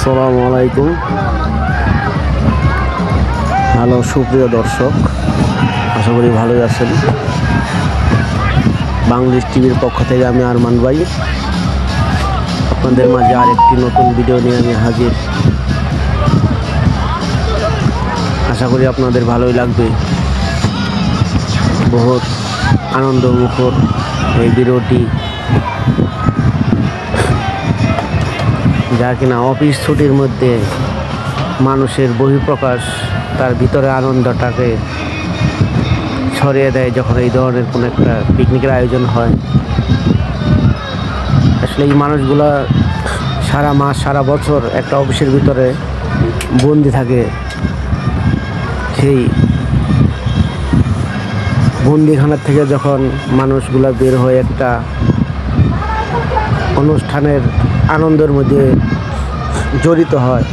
আসসালামু আলাইকুম হ্যালো, সুপ্রিয় দর্শক, আশা করি ভালোই আছেন। বাংলাদেশ টিভির পক্ষ থেকে আমি আরমান ভাই। আপনাদের মাঝে আরেকটি নতুন ভিডিও নিয়ে আমি হাজির। আশা করি আপনাদের ভালোই লাগবে। বহুত আনন্দ, মুখর এই ভিডিওটি। যা কিনা অফিস ছুটির মধ্যে মানুষের বহিঃপ্রকাশ, তার ভিতরে আনন্দটাকে ছড়িয়ে দেয় যখন এই ধরনের কোনো একটা পিকনিকের আয়োজন হয়। আসলে এই মানুষগুলা সারা মাস, সারা বছর একটা অফিসের ভিতরে বন্দি থাকে। সেই বন্দিখানার থেকে যখন মানুষগুলা বের হয়ে একটা অনুষ্ঠানের আনন্দের মধ্যে জড়িত হয়।